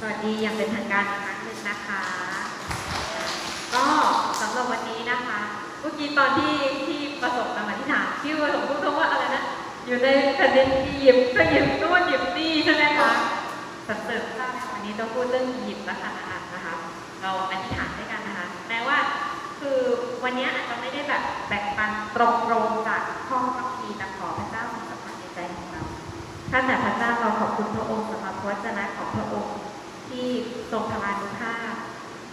สวัสดีอย่างเป็นทางการอีกครั้งหนึ่งนะคะ ก็สำหรับวันนี้นะคะ เมื่อกี้ตอนที่ที่ประสบกรรมที่ฐานที่ประสบพูดคำว่าอะไรนะ อยู่ในแผ่นดินอียิปต์ก็หยิบนู่นหยิบนี่ใช่ไหมคะสันเสริญทราบวันนี้ต้องพูดเรื่องอียิปต์และคานาอันะคะ เราอธิษฐานด้วยกันนะคะแม้ว่าคือวันนี้อาจจะไม่ได้แบบแบ่งปันตรงๆจากห้องพระคีร์แต่ขอพระเจ้าทรงสัมผัสในใจของเราข้าแต่พระเจ้าเราขอบคุณพระองค์สำหรับพระวจนะของพระองค์ ที่ทรงพลานุภาพ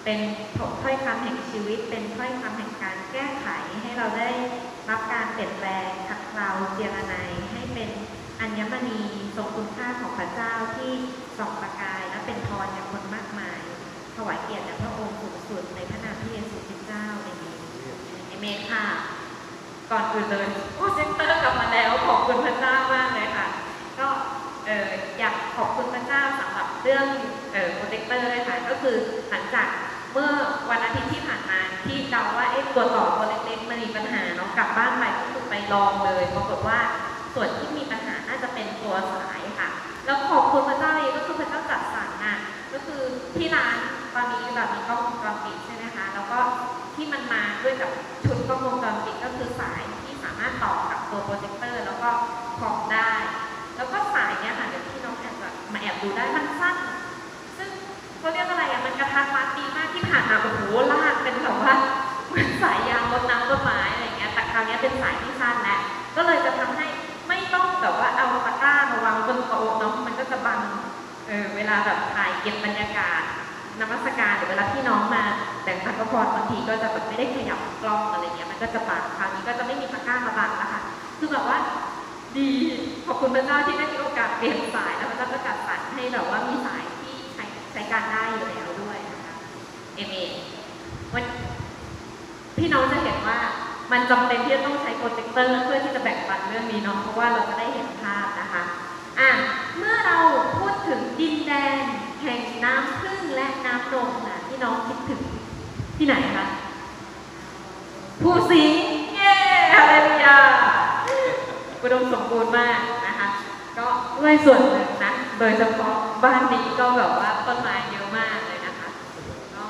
เป็นถ้อยคำแห่งชีวิต เป็นถ้อยคำแห่งการแก้ไขให้เราได้รับการเปลี่ยนแปลงขัดเกลาเจรไนยให้เป็นอัญมณีทรงคุณค่าของพระเจ้าที่ส่องประกายและเป็นพรแก่คนมากมายถวายเกียรติแด่พระองค์สูงสุดในพระนามพระเยซูคริสต์เจ้าเอเมนเอเมนค่ะ ก่อนอื่นเลยโอ้เซนเตอร์กลับมาแล้วขอบคุณพระเจ้ามากเลยค่ะ ก็เอออยากขอบคุณพระเจ้าสำหรับเรื่อง โปรเจคเตอร์เลยค่ะ ก็คือหลังจากเมื่อวันอาทิตย์ที่ผ่านมาที่เดาว่าเอ๊ะตัวต่อตัวเล็กๆมันมีปัญหาเนาะกลับบ้านไปก็คือไปลองเลยปรากฏว่าส่วนที่มีปัญหาน่าจะเป็นตัวสายค่ะ แล้วขอบคุณพระเจ้าเองก็คือพระเจ้าจัดสรรน่ะก็คือที่ร้านตอนนี้แบบมีกล้องวงจรปิดใช่ไหมคะแล้วก็ที่มันมาด้วยกับชุดกล้องวงจรปิดก็คือสายที่สามารถต่อกับตัวโปรเจคเตอร์แล้วก็คอมได้ แล้วก็สายเนี้ยค่ะเดี๋ยวที่น้องแอบมาแอบดูได้มันสั้น เขาเรียกอะไรอะมันกระทัดรัดดีมากที่ผ่านมาโอ้โหลากเป็นแบบว่าเหมือนสายยางรดน้ำต้นไม้อะไรเงี้ยแต่คราวเนี้ยเป็นสายที่สั้นแล้วก็เลยจะทำให้ไม่ต้องแบบว่าเอาตะกร้ามาวางบนโต๊ะเนาะมันก็จะบังเออเวลาแบบถ่ายเก็บบรรยากาศนมัสการหรือเวลาพี่น้องมาแบ่งปันพระพรบางทีก็จะแบบไม่ได้ขยับกล้องอะไรเงี้ยมันก็จะบังคราวนี้ก็จะไม่มีตะกร้ามาบังแล้วค่ะคือแบบว่าดีขอบคุณพระเจ้าที่ได้มีโอกาสเปลี่ยนสายแล้วพระเจ้าก็จัดสรรให้แบบว่ามีสาย ใช้การได้อยู่แล้วด้วยนะคะเอเมนวันพี่น้องจะเห็นว่ามันจำเป็นที่จะต้องใช้โปรเจคเตอร์เพื่อที่จะแบ่งปันเรื่องนี้เนาะเพราะว่าเราจะได้เห็นภาพนะคะอะเมื่อเราพูดถึงดินแดนแห่งน้ำพึ่งและน้ำนมนะพี่น้องคิดถึงที่ไหนคะผู้สิงเย้ฮาเลลูยาอุดมสมบูรณ์มากนะคะ ก็ด้วยส่วนหนึ่งนะ โดยเฉพาะ บ้านนี้ก็แบบว่าต้นไม้เยอะมากเลยนะคะก็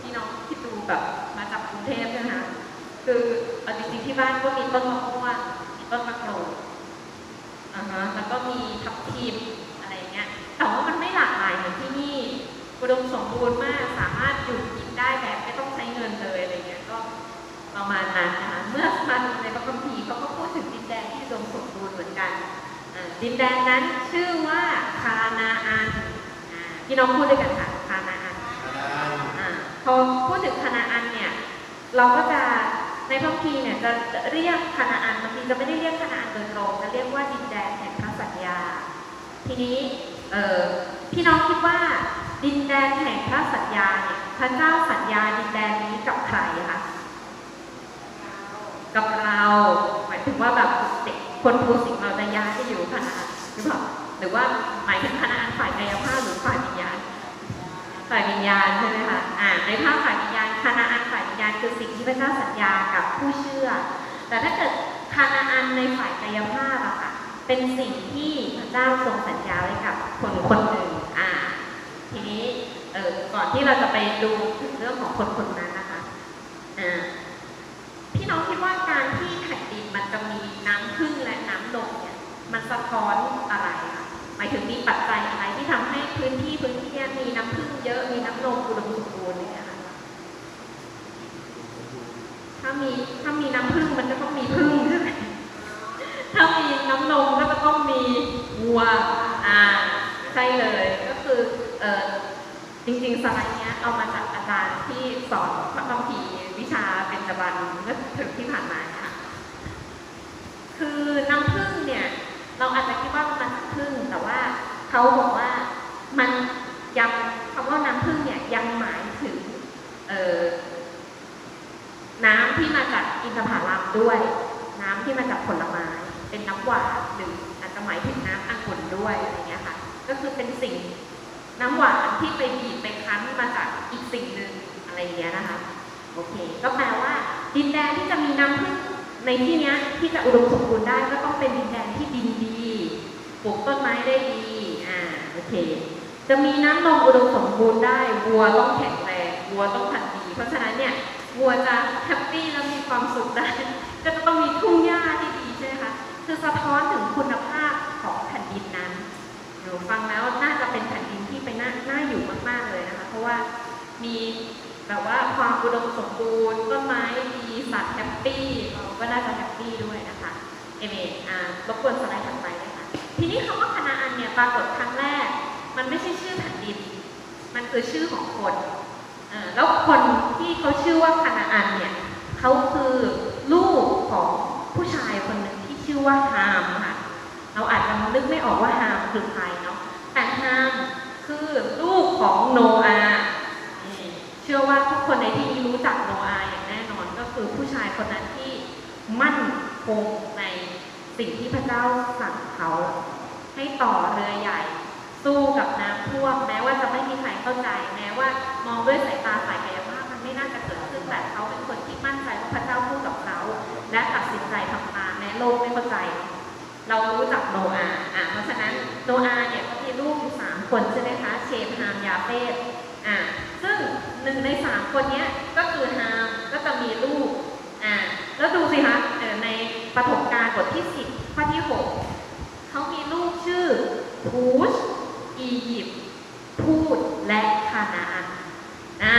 พี่น้องคิดดูแบบมาจากกรุงเทพใช่ไหมคะคือเอาจริงๆที่บ้านก็มีต้นมะม่วงมีต้นมะกรูดอ่าฮะแล้วก็มีทับทิมอะไรเงี้ยแต่ว่ามันไม่หลากหลายเหมือนที่นี่อุดมสมบูรณ์มากสามารถอยู่กินได้แบบไม่ต้องใช้เงินเลยอะไรเงี้ยก็ประมาณนั้นนะคะเมื่อมาดูในพระคัมภีร์เขาก็พูดถึงดินแดนที่อุดมสมบูรณ์เหมือนกัน ดินแดนนั้นชื่อว่าคานาอันอ่าพี่น้องพูดด้วยกันค่ะคานาอันอ่าพอพูดถึงคานาอันเนี่ยเราก็จะในพระคัมภีร์เนี่ยจะเรียกคานาอันบางทีจะไม่ได้เรียกคานาอันโดยตรงจะเรียกว่าดินแดนแห่งพระสัญญา ทีนี้เอ่อพี่น้องคิดว่าดินแดนแห่งพระสัญญาเนี่ยพระเจ้าสัญญาดินแดนนี้กับใครคะกับเรา หมายถึงว่าแบบเด็กคนภูสิงห์เราจะย้ายไปอยู่คณะห รือเปล่าหรือว่าหมายถึงคณะฝ่ายกายภาพหรือฝ่ายวิญญาณ ฝ่ายวิญญาณใช่ไหมคะอ่าในภาพฝ่ายวิญญาณคณะอันฝ่ายวิญญาณคือสิ่งที่พระเจ้าสัญญากับผู้เชื่อ แต่ถ้าเกิดคณะอันในฝ่ายกายภาพอะค่ะเป็นสิ่งที่พระเจ้าทรงสัญญาไว้กับคนคนหนึ่งอ่าทีนี้เออก่อนที่เราจะไปดูถึงเรื่องของคนคนนั้นนะคะอ่าพี่น้องคิดว่าการที่แผ่นดินมันจะมีน้ำพึ่งและน้ำน มันสะท้อนอะไรคะหมายถึงมีปัจจัยอะไรที่ทำให้พื้นที่พื้นที่นี้มีน้ำพึ่งเยอะมีน้ำนมอุดมสมบูรณ์เนี่ยค่ะถ้ามีถ้ามีน้ำพึ่งมันจะต้องมีพึ่งใช่ไหมถ้ามีน้ำนมก็จะต้องมีวัวอ่าใช่เลยก็คือเออจริงๆสไลด์เนี้ยเอามาจากอาจารย์ที่สอนพระคัมภีรวิชาเป็นจบันเมื่อถึงที่ผ่านมาค่ะ คือน้ำผึ้งเนี่ย เราอาจจะคิดว่ามันมาจากผึ้งแต่ว่าเขาบอกว่ามันยังคำว่าน้ำผึ้งเนี่ยยังหมายถึงเอ่อน้ำที่มาจากอิ นทผลัมด้วย น้ำที่มาจากผลไม้ เป็นน้ำหวานหรืออาจจะหมายถึงน้ำองุ่นด้วยอะไรเงี้ยค่ะ ก็คือเป็นสิ่งน้ำหวานที่ไปบีบไปคั้นมาจากอีกสิ่งหนึ่งอะไรอย่างเงี้ยนะคะโอเค ก็แปลว่า ดินแดนที่จะมีน้ำพึ่งในที่เนี้ยที่จะอุดมสมบูรณ์ได้ก็ต้องเป็นดินแดนที่ดินดีปลูกต้นไม้ได้ดีอ่าโอเค จะมีน้ำนมอุดมสมบูรณ์ได้วัวต้องแข็งแรงวัวต้องพันธุ์ดี เพราะฉะนั้นเนี่ย วัวจะแฮปปี้แล้วมีความสุขได้ ก็จะต้องมีทุ่งหญ้าที่ดีใช่ไหมคะคือสะท้อนถึงคุณภาพของแผ่นดินนั้นหนูฟังแล้วน่าจะเป็นแผ่นดินที่เป็นน่าน่าอยู่มากๆเลยนะคะ เพราะว่ามีแบบว่าความอุดมสมบูรณ์ต้นไม้ดีสัตว์แฮปปี้เราก็น่าจะแฮปปี้ด้วยนะคะเอเมนอ่ารบกวนสไลด์ถัดไปเลยค่ะทีนี้คำว่าคณะอันเนี่ยปรากฏครั้งแรก มันไม่ใช่ชื่อแผ่นดิน มันคือชื่อของคนเออแล้วคน ที่เขาชื่อว่าคณะอันเนี่ยเขาคือลูกของผู้ชายคนหนึ่งที่ชื่อว่าฮามค่ะเราอาจจะนึกไม่ออกว่าฮามคือใครเนาะแต่ฮามคือลูกของโนอาเชื่อว่าทุกคนในที่นี้รู้จักโนอาอย่างแน่นอนก็คือผู้ชายคนนั้นที่มั่นคงในสิ่งที่พระเจ้าสั่งเขา ให้ต่อเรือใหญ่ สู้กับน้ำท่วม แม้ว่าจะไม่มีใครเข้าใจ แม้ว่ามองด้วยสายตาฝ่ายกาย ไม่น่าจะเกิดขึ้นแต่เขาเป็นคนที่มั่นใจว่าพระเจ้าพูดกับเขาและตัดสินใจทำตามแม้โลกไม่เข้าใจ เรารู้จักโนอาอะเพราะฉะนั้นโนอาเนี่ยเขามีลูกอยู่สามคนใช่ไหมคะเชมฮามยาเฟสอะซึ่งหนึ่งในสามคนเนี้ยก็คือฮามก็จะมีลูกอะแล้วดูสิคะในปฐมกาลบทที่สิบข้อที่หกเขามีลูกชื่อพูชอียิปต์พูดและคานาอันอ่า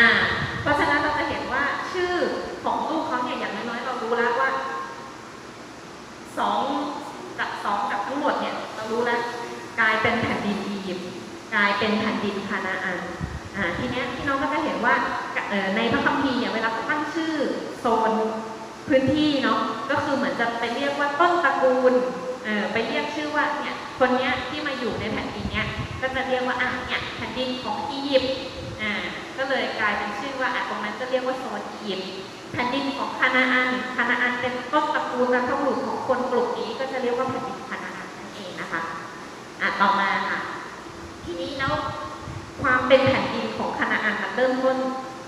เพราะฉะนั้นเราจะเห็นว่าชื่อของลูกเขาเนี่ยอย่างน้อยๆเรารู้แล้วว่าสองกับสองกับทั้งหมดเนี่ยเรารู้แล้วกลายเป็นแผ่นดินอียิปต์กลาย เป็นแผ่นดินคานาอันอ่าทีเนี้ยพี่น้องก็จะเห็นว่าในพระคัมภีร์เนี่ยเวลาตั้งชื่อโซนพื้นที่เนาะก็คือเหมือนจะไปเรียกว่าต้นตระกูลเออไปเรียกชื่อว่าเนี่ยคนเนี้ยที่มาอยู่ในแผ่นดินเนี้ยก็จะเรียกว่าอะเนี่ยแผ่นดินของอียิปต์อ่าก็เลยกลายเป็นชื่อว่าอะตรงนั้นก็เรียกว่าโซนอียิปต์แผ่นดินของคานาอันคานาอันเป็นต้นตระกูลบรรพบุรุษของคนกลุ่มนี้ก็จะเรียกว่าแผ่นดินคานาอันนั่นเองนะคะอะต่อมาค่ะ ทีนี้แล้วความเป็นแผ่นดินของคานาอันมันเริ่มต้น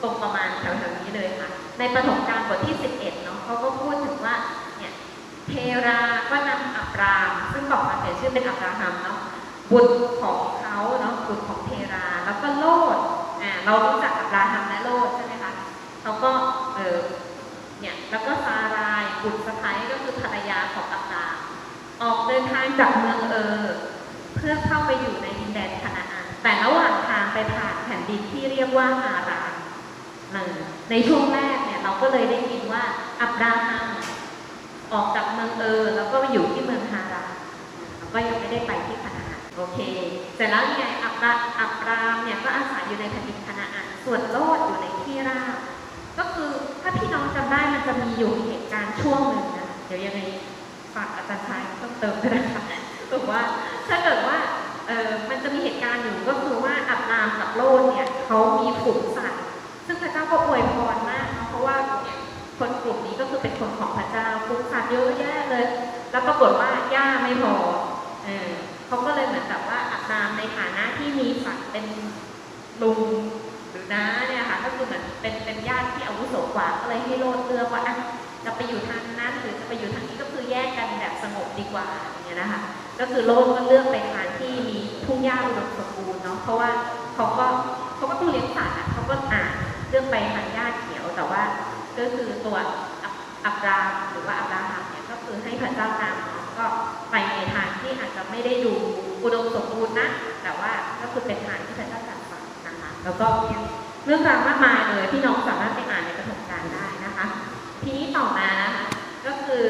ตรงประมาณแถวๆนี้เลยค่ะ ในปฐมกาลบทที่ 11เนาะเขาก็พูดถึงว่าเนี่ยเทราก็นำอับราม ซึ่งบอกมาเสียชื่อเป็นอับราฮัมเนาะบุตรของเขาเนาะบุตรของเทราแล้วก็โลดอ่าเรารู้จักอับราฮัมและโลดใช่ไหมคะเขาก็เออเนี่ยแล้วก็ซารายบุตรสะใภ้ก็คือภรรยาของอับรามออกเดินทางจากเมืองเออ เพื่อเข้าไปอยู่ในดินแดนคานาอันแต่ระหว่างทางไปผ่านแผ่นดินที่เรียกว่าฮารานในช่วงแรกเนี่ยเราก็เลยได้ยินว่าอับราฮัมออกจากเมืองเออ แล้วก็ไปอยู่ที่เมืองฮารานก็ยังไม่ได้ไปที่คานาอันโอเคเสร็จแล้วเนี่ยอับราอับรามเนี่ยก็อาศัยอยู่ในแผ่นดินคานาอันส่วนโลดอยู่ในที่ราบก็คือถ้าพี่น้องจำได้มันจะมีอยู่เหตุการณ์ช่วงหนึ่งนะเดี๋ยวยังไงฝากอาจารย์ชายเพิ่มเติมด้วยนะคะบอกว่า ถ้าเกิดว่าเออมันจะมีเหตุการณ์อยู่งก็คือว่าอับรามกับโลดเนี่ยเขามีฝูงสัตว์ซึ่งพระเจ้าก็อวยพรมากเนาะเพราะว่าคนกลุ่มนี้ก็คือเป็นคนของพระเจ้าฝูงสัตว์เยอะแยะเลย แล้วปรากฏว่าหญ้าไม่พอเออเขาก็เลยเหมือนกับว่าอับรามในฐานะที่มีศักดิ์เป็นลุงหรือน้าเนี่ยค่ะก็คือเหมือนเป็นเป็นญาติที่อาวุโสกว่าก็เลยให้โลดเลือกว่าอะจะไปอยู่ทางนั้นหรือจะไปอยู่ทางนี้ก็คือแยกกัน งบดีกว่าอย่างเงี้ยนะคะ ก็คือโลดก็เลือกไปทางที่มีทุ่งหญ้าอุดมสมบูรณ์เนาะเพราะว่าเขาก็เขาก็ต้องเลี้ยงสัตว์อะเขาก็อ่าเลือกไปทางหญ้าเขียวแต่ว่า ก็คือตัวอับรามหรือว่าอับราฮัมเนี่ยก็คือให้พระเจ้านำเนาะก็ไปในทางที่อาจจะไม่ได้ดูอุดมสมบูรณ์นะแต่ว่าก็คือเป็นทางที่พระเจ้าจัดสรรนะคะแล้วก็เรื่องราวมากมายเลยที่น้องสามารถไปอ่านในประสบการณ์ได้นะคะ ทีนี้ต่อมานะคะก็คือ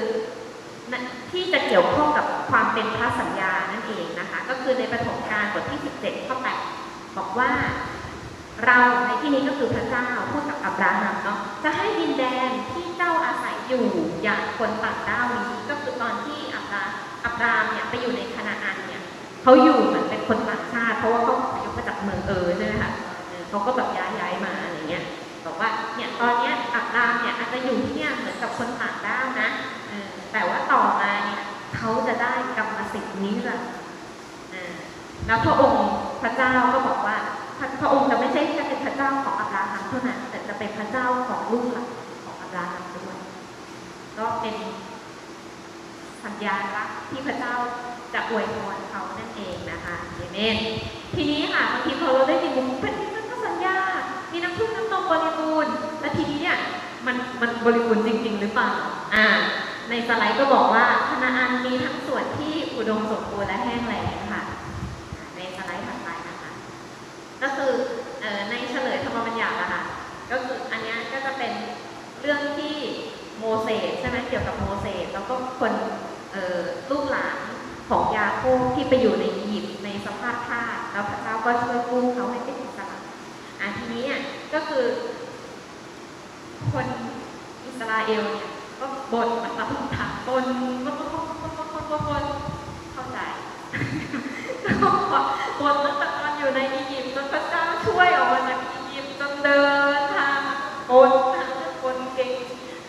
ที่จะเกี่ยวข้องกับความเป็นพระสัญญานั่นเองนะคะ ก็คือในประถมการบทที่ 17 ข้อ 8 บอกว่าเราในที่นี้ก็คือพระเจ้าพูดกับอับราฮัมเนาะจะให้ดินแดนที่เจ้าอาศัยอยู่อย่างคนต่างด้าวนี้ก็คือตอนที่อับราอับรามเนี่ยไปอยู่ในคณาอันเนี่ยเขาอยู่เหมือนเป็นคนต่างชาติ เพราะว่าเขาอพยพมาจากเมืองเออใช่ไหมคะเออเขาก็แบบย้ายย้ายมาอะไรเงี้ย บอกว่าเนี่ยตอนเนี้ยอับรามเนี่ยอาจจะอยู่ที่เนี่ยเหมือนกับคนต่างด้าวนะแต่ว่าต่อมาเนี่ยเขาจะได้กรรมสิทธิ์นี้ละแล้วพระองค์พระเจ้าก็บอกว่าพระองค์จะไม่ใช่แค่เป็นพระเจ้าของอับราฮัมเท่านั้นแต่จะเป็นพระเจ้าของลูกหลานของอับราฮัมด้วยก็เป็นสัญญาณรักที่พระเจ้าจะอวยพรเขานั่นเองนะคะเอเมนทีนี้ค่ะบางทีพอเราได้ยินมุกเป็นพันธสัญญามี น้ำพึ่งน้ำนมบริบูรณ์และทีนี้เนี่ยมันมันบริบูรณ์จริง ๆ หรือเปล่าอ่า ในสไลด์ก็บอกว่าคณะอันมีทั้งส่วนที่อุดมสมบูรณ์และแห้งแล้งค่ะ ในสไลด์ถัดไปนะคะ ก็คืออในเฉลยธรรมบัญญัติอะค่ะก็คืออันนี้ก็จะเป็นเรื่องที่โมเสสใช่ไหมเกี่ยวกับโมเสสแล้วก็คนลูกหลานของยาโคบที่ไปอยู่ในอียิปต์ในสภาพทาสแล้วพระเจ้าก็ช่วยกู้เขา ก็คือ คนอิสราเอลเนี่ยก็บ่นมาตลอดทางบนก็ก็ก็ก็ก็ก็ก็เข้าใจก็บ่นตั้งแต่ตอยู่ในอียิปต์จนพระเจ้าช่วยออกมาจากอียิปต์จนเดินทางบนทางบนเก่ง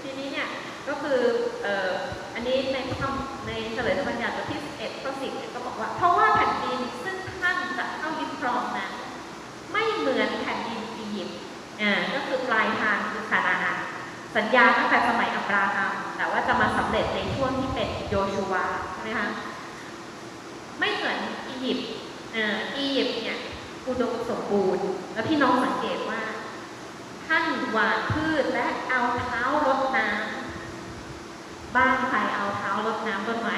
ทีนี้เนี่ยก็คืออันนี้ในคำในเฉลยธรรมบัญญัติบทที่11ข้อ10ก็บอกว่าเพราะ ก็คือปลายทางคือคานาอันสัญญาตั้งแต่สมัยอับราฮัมแต่ว่าจะมาสำเร็จในช่วงที่เป็นโยชูวาใช่ไหมคะไม่เหมือนอียิปต์อียิปต์เนี่ยอุดมสมบูรณ์ แล้วพี่น้องสังเกตว่า ท่านหว่านพืชและเอาเท้ารดน้ำบ้านใครเอาเท้ารดน้ำต้นไม้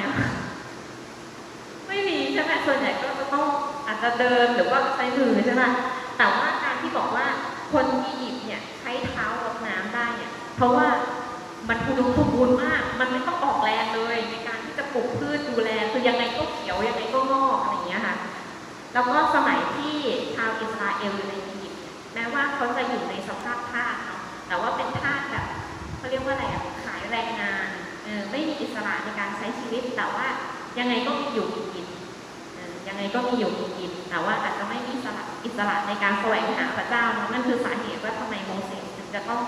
ไม่มีใช่ไหมส่วนใหญ่ก็จะต้องอาจจะเดินหรือว่าใช้มือใช่ไหมแต่ว่าการที่บอกว่า คนอียิปต์เนี่ยใช้เท้ารดน้ำได้เนี่ย เพราะว่ามันอุดมสมบูรณ์มาก มันไม่ต้องออกแรงเลยในการที่จะปลูกพืชดูแล คือยังไงก็เขียวยังไงก็งอกอะไรอย่างเงี้ยค่ะ แล้วก็สมัยที่ชาวอิสราเอลอยู่ในอียิปต์แม้ว่าเขาจะอยู่ในสภาพทาสเนาะ แต่ว่าเป็นทาสแบบเขาเรียกว่าอะไรอะขายแรงงาน ไม่มีอิสระในการใช้ชีวิต แต่ว่ายังไงก็มีอยู่มีกิน ยังไงก็มีอยู่มีกิน แต่ว่าอาจจะไม่มีอิสระอิสระในการแสวงหาพระเจ้านั่นคือสาเหตุว่าทำไมโมเสสถึงจะต้อง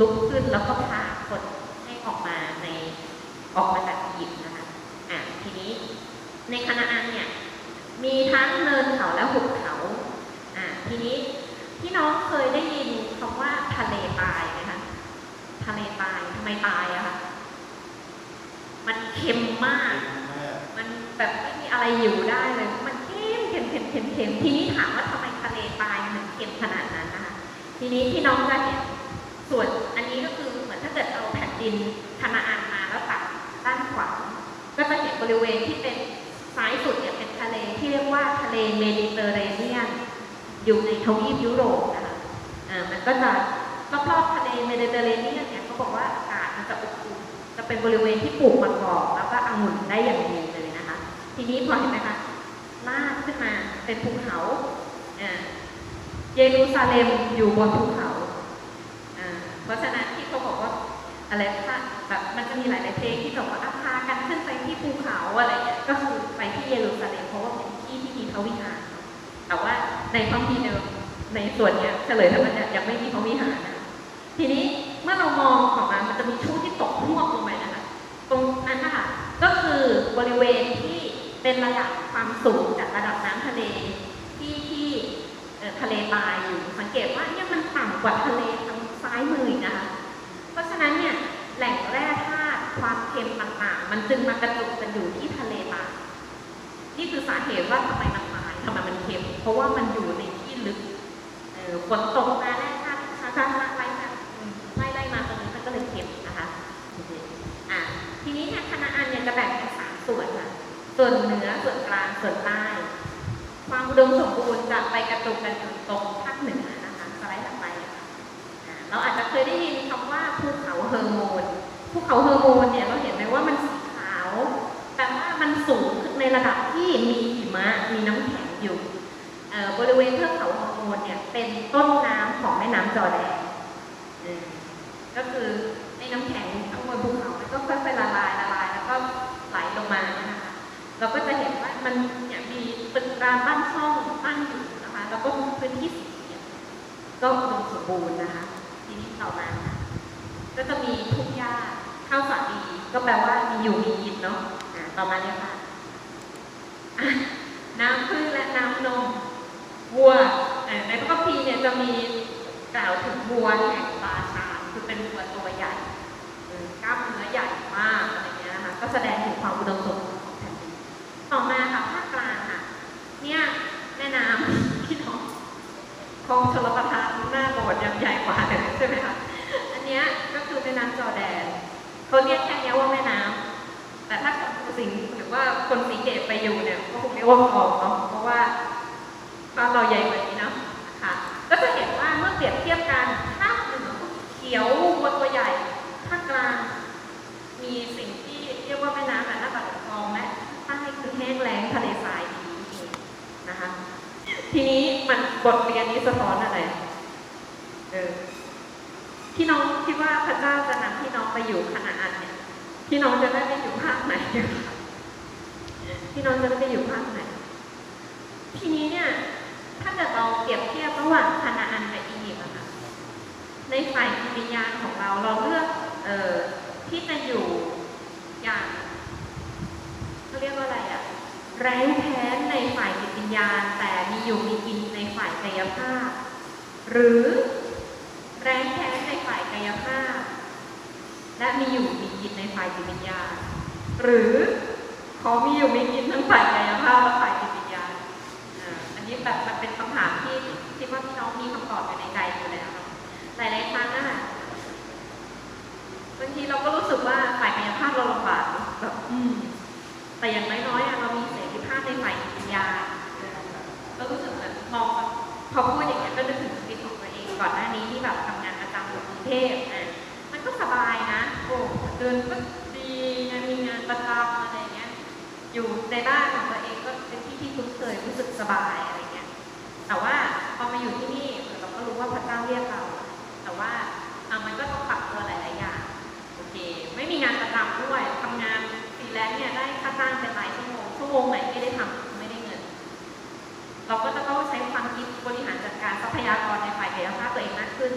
ลุกขึ้นแล้วก็พาคนให้ออกมาในออกมาจากอียิปต์นะคะอะทีนี้ในคณะอันเนี่ยมีทั้งเนินเขาและหุบเขาอ่าทีนี้พี่น้องเคยได้ยินคำว่าทะเลตายไหมคะทะเลตายทำไมตายอะคะมันเค็มมาก แบบไม่มีอะไรอยู่ได้เลย มันเค็มเค็มเค็มเค็มเค็มทีนี้ถามว่าทำไมทะเลตายมันถึงเค็มขนาดนั้นนะคะทีนี้พี่น้องจะเห็นส่วนอันนี้ก็คือเหมือนถ้าเกิดเอาแผ่นดินคณาอันมาแล้วตัดด้านขวาก็จะเห็นบริเวณที่เป็นซ้ายสุดเนี่ยเป็นทะเลที่เรียกว่าทะเลเมดิเตอร์เรเนียน อยู่ในทวีปยุโรปนะคะอ่ามันก็จะรอบๆทะเลเมดิเตอร์เรเนียนเนี่ยเขาบอกว่าอากาศมันจะอบอุ่นจะเป็นบริเวณที่ปลูกมะกอกแล้วก็องุ่นได้อย่างดี ทีนี้พอเห็นไหมคะลาดขึ้นมาเป็นภูเขาเยรูซาเล็มอยู่บนภูเขา เพราะฉะนั้นที่เขาบอกว่าอะไรค่ะแบบมันจะมีหลายๆเพลงที่บอกว่าอะพากันขึ้นไปที่ภูเขาอะไรเงี้ยก็คือไปที่เยรูซาเล็มเพราะว่าเป็นที่ที่มีพระวิหารแต่ว่าในพระคัมภีร์เดิมในส่วนเนี้ยเฉลยธรรมบัญญัติยังไม่มีพระวิหารนะทีนี้เมื่อเรามองออกมามันจะมีช่วงที่ตกพวกลงไปนะคะตรงนั้นนะคะก็คือบริเวณที่ เป็นระดับความสูงจากระดับน้ำทะเลที่ที่ทะเลตายอยู่สังเกตว่าเนี่ยมันต่ำกว่าทะเลทางซ้ายมือนะคะเพราะฉะนั้นเนี่ยแหล่งแร่ธาตุความเค็มต่างๆ มันจึงมากระจุกกันอยู่ที่ทะเลตายนี่คือสาเหตุว่าทำไมมันตายทำไมมันเค็ม เพราะว่ามันอยู่ในที่ลึกฝนตกมาแร่ธาตุช้าๆไล่มาอืมไล่ไล่มาตรงนี้มันก็เลยเค็มนะคะอะทีนี้เนี่ยคณะอันเนี่ยจะแบ่งเป็นสามส่วนค่ะ ส่วนเหนือส่วนกลางส่วนใต้ความอุดมสมบูรณ์จะไปกระจุกกันอยู่ตรงภาคเหนือนะคะสไลด์ถัดไปค่ะอ่าเราอาจจะเคยได้ยินคำว่าภูเขาเฮอร์โมนภูเขาเฮอร์โมนเนี่ยเราเห็นไหมว่ามันสีขาวแต่ว่ามันสูงขึ้นในระดับที่มีหิมะมีน้ำแข็งอยู่เอ่อบริเวณเทือกเขาเฮอร์โมนเนี่ยเป็นต้นน้ำของแม่น้ำจอร์แดนเออก็คือไอ้น้ำแข็งข้างบนภูเขามันก็ค่อยๆละลายละลายแล้วก็ไหลลงมานะคะ เราก็จะเห็นว่ามันเนี่ยมีตึกรามบ้านช่องตั้งอยู่นะคะแล้วก็มีพื้นที่สีเขียวก็อุดมสมบูรณ์นะคะ ทีนี้ต่อมาก็จะมีทุ่งหญ้าข้าวสาลีก็แปลว่ามีอยู่มีกินเนาะต่อมาเลยค่ะอะน้ำพึ่งและน้ำนมวัวในพระคัมภีร์เนี่ยจะมีกล่าวถึงวัวแห่งบาชาคือเป็นวัวตัวใหญ่กล้ามเนื้อใหญ่มากอะไรเงี้ยนะคะก็แสดงถึงความอุดมสมบูรณ์ ต่อมาค่ะภาคกลางค่ะ เนี่ยในม่น้ำพี่น้องคลองชลประทานหน้าโบสถ์ยังใหญ่กว่าเลยใช่ไหมคะอันเนี้ยก็คือแม่น้ำจอแดนเขาเรียกแค่นี้ว่าแม่น้ำแต่ถ้าคนสิงหรือว่าคนสีเกตไปอยู่เนี่ยก็คงเรียกว่าคลองเนาะเพราะว่าบ้านเราใหญ่กว่านี้เนาะค่ะก็จะเห็นว่าเมื่อเปรียบเทียบกันภาคเหนือเขียววัวตัวใหญ่ภาคกลางมีสิ่งที่เรียกว่าแม่น้ำแต่หน้า คือแห้งแล้งทะเลทรายดีเองนะคะ ทีนี้มันบทเรียนนี้สะท้อนอะไรเออพี่น้องคิดว่าพระเจ้าจะนำพี่น้องไปอยู่ขนาอันเนี่ยพี่น้องจะได้ไปอยู่ภาคไหนพี่น้องจะได้ไปอยู่ภาคไหน ทีนี้เนี่ย ถ้าเกิดเราเปรียบเทียบระหว่างคณาอันกับอียิปต์อะค่ะในฝ่ายวิญญาณของเราเราเลือกเอ่อที่จะอยู่อย่าง เรียกว่าอะไรอะแรงแค้นในฝ่ายจิตวิญญาณ แต่มีอยู่มีกินในฝ่ายกายภาพ หรือแรงแค้นในฝ่ายกายภาพ และมีอยู่มีกินในฝ่ายจิตวิญญาณ หรือขอมีอยู่มีกินทั้งฝ่ายกายภาพและฝ่ายจิตวิญญาณอันนี้แบบมันเป็นคำถามที่คิดว่าพี่น้องมีคำตอบอยู่ในใจอยู่แล้วเนาะหลายๆครั้งอะบางทีเราก็รู้สึกว่าฝ่ายกายภาพเราลำบากเนแบบอืม แต่อย่างน้อยๆเรามีเสรีภาพในฝ่ายจิตวิญญาณเรารู้สึกเหมือนมองพอพูดอย่างเงี้ยก็นึกถึงชีวิตของตัวเองก่อนหน้านี้ที่แบบทำงานประจำอยู่กรุงเทพอะมันก็สบายนะโอ้เดินก็ดีมีงานประจำอะไรเงี้ยอยู่ในบ้านของตัวเองก็เป็นที่ที่คุ้นเคยรู้สึกสบายอะไรเงี้ยแต่ว่าพอมาอยู่ที่นี่เราก็รู้ว่าพระเจ้าเรียกเรา แต่ว่าอะมันก็ต้องปรับตัวหลายๆอย่างโอเค ไม่มีงานประจำด้วยทำงาน แลนซ์เนี่ยได้ค่าจ้างเป็นรายชั่วโมงชั่วโมงไหนไม่ได้ทำไม่ได้เงิน เราก็จะต้องใช้ความคิดบริหารจัดการทรัพยากรในฝ่ายกายภาพตัวเองมากขึ้น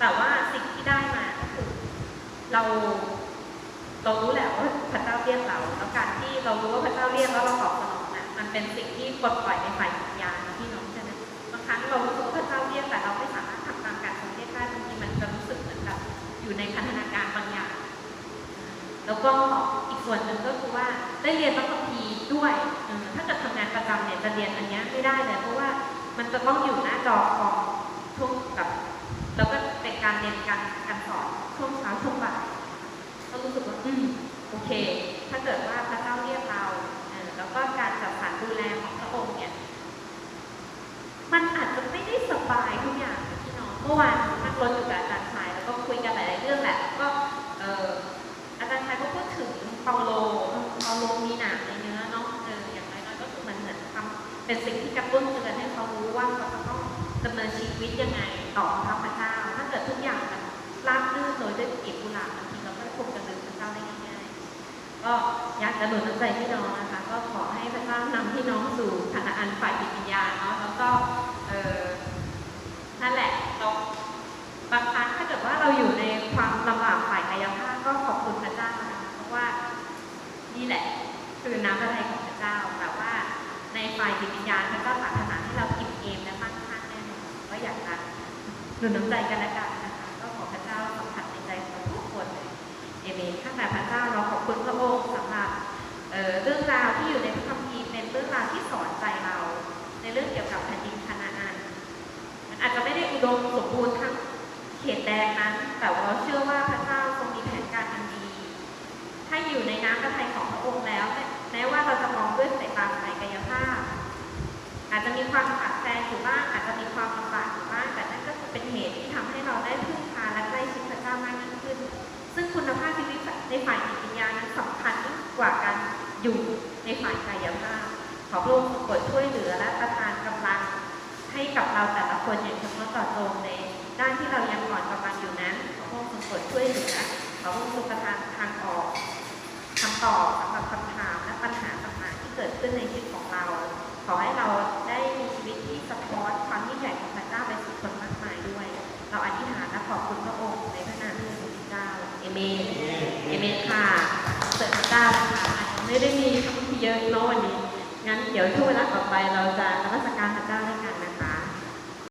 แต่ว่าสิ่งที่ได้มาก็คือเราเรารู้แหละว่าพระเจ้าเรียกเรา แล้วการที่เรารู้ว่าพระเจ้าเรียกแล้วเราตอบสนองน่ะมันเป็นสิ่งที่ปลดปล่อยในฝ่ายวิญญาณนะพี่น้องใช่ไหมบางครั้งเรารู้สึกว่าพระเจ้าเรียกแต่เราไม่สามารถทำตามการทรงเรียกได้บางทีมันจะรู้สึกเหมือนกับอยู่ในพันธนาการบางอย่าง แล้วก็ ส่วนหนึ่งก็คือว่าได้เรียนพระคัมภีร์ด้วยถ้าเกิดทำงานประจำเนี่ยจะเรียนอันนี้ไม่ได้เลยเพราะว่ามันจะต้องอยู่หน้าจอคอมช่วงกับ แล้วก็เป็นการเรียนการการสอนช่วงเช้าช่วงบ่ายก็รู้สึกว่าอืมโอเค ถ้าเกิดว่าพระเจ้าเรียกเราแล้วก็การจัดสรรดูแลของพระองค์เนี่ย มันอาจจะไม่ได้สบายทุกอย่างพี่น้องเมื่อวานนั่งรถอยู่กับอาจารย์ชายแล้วก็คุยกันหลายๆเรื่องแหละแล้วก็อาจารย์ชายก็พูด เปาโลเปาโลมีหนามในเนื้อเนาะเอออย่างน้อยๆก็คือมันเหมือนทำเป็นสิ่งที่กระตุ้นเตือนให้เขารู้ว่าเขาจะต้องดำเนินชีวิตยังไงต่อพระเจ้าถ้าเกิดทุกอย่างมันราบรื่นโดยด้วยเกียรติกุหลาบบางทีเราก็คงจะลืมพระเจ้าได้ง่ายๆก็อยากจะหนุนน้ำใจพี่น้องนะคะ ก็ขอให้พระเจ้านำพี่น้องสู่ฐานะอันฝ่ายจิตวิญญาณเนาะแล้วก็เออนั่นแหละเราบางครั้งถ้าเกิดว่าเราอยู่ในความลำบากฝ่ายกายภาพก็ขอบคุณพระเจ้านะคะเพราะว่า คือน้ำพระทัยของพระเจ้าแต่ว่า ในฝ่ายจิตวิญญาณพระเจ้าปรารถนาให้เราอิ่มเอมและมั่งคั่งแน่นอนก็อยากจะหนุนน้ำใจกันและกันนะคะก็ขอพระเจ้าสัมผัสในใจของทุกคนเลยเอเมนข้าแต่พระเจ้าเราขอบคุณพระองค์สำหรับเอ่อเรื่องราวที่อยู่ในพระคัมภีร์เป็นเรื่องราวที่สอนใจเรา ในเรื่องเกี่ยวกับแผ่นดินคานาอันมันอาจจะไม่ได้อุดมสมบูรณ์ทั้งเขตแดนนั้น แต่ว่าเราเชื่อว่าพระเจ้าทรงมีแผนการอันดี ถ้าอยู่ในน้ำพระทัยของพระองค์แล้วแม้ว่าเราจะมองด้วยสายตาสายกายภาพ อาจจะมีความขัดแย้งอยู่บ้างอาจจะมีความลำบากอยู่บ้างแต่นั่นก็จะเป็นเหตุที่ทำให้เราได้พึ่งพาและใกล้ชิดพระเจ้ามากยิ่งขึ้น ซึ่งคุณภาพชีวิตในฝ่ายจิตวิญญาณนั้นสำคัญยิ่งกว่าการอยู่ในฝ่ายกายภาพขอพระองค์โปรดช่วยเหลือและประทานกำลังให้กับเราแต่ละคนอย่างเฉพาะเจาะจงในด้านที่เรายังอ่อนกำลังอยู่นั้นขอพระองค์โปรดช่วยเหลือขอพระองค์ทรงประทานทางออก คำตอบสำหรับคำถามและปัญหาต่างๆที่เกิดขึ้นในชีวิตของเรา ขอให้เราได้มีชีวิตที่สะท้อนความยิ่งใหญ่ของพระเจ้าไปสู่คนมากมายด้วย เราอธิษฐานและขอบคุณพระองค์ในพระนามพระเยซูคริสต์เจ้าเอเมนเอเมนค่ะเสริมพระเจ้านะคะอาจจะไม่ได้มีคำที่เยอะเนาะวันนี้งั้นเดี๋ยวช่วงเวลาต่อไปเราจะนมัสการพระเจ้าด้วยกันนะ